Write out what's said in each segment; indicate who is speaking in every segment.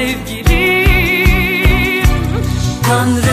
Speaker 1: sevgilim. Tanrı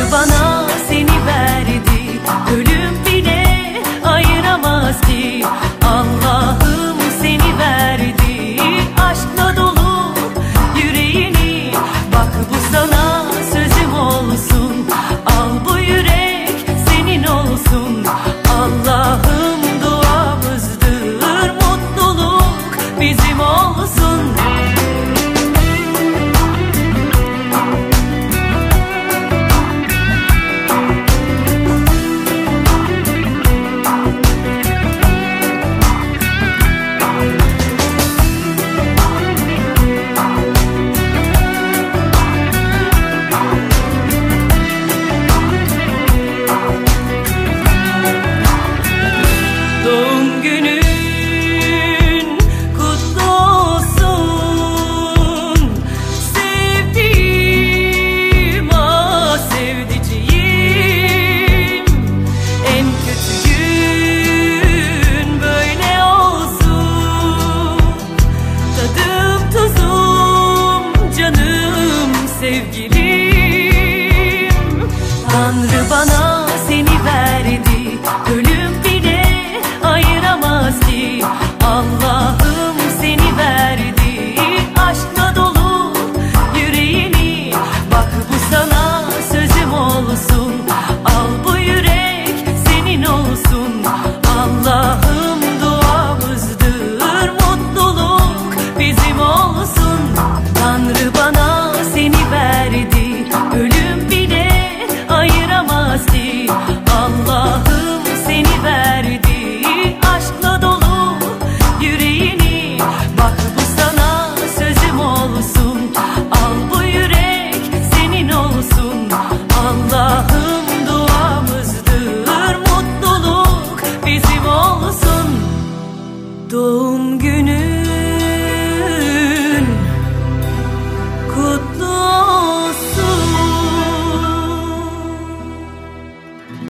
Speaker 1: Tanrı bana seni verdi. Ölüm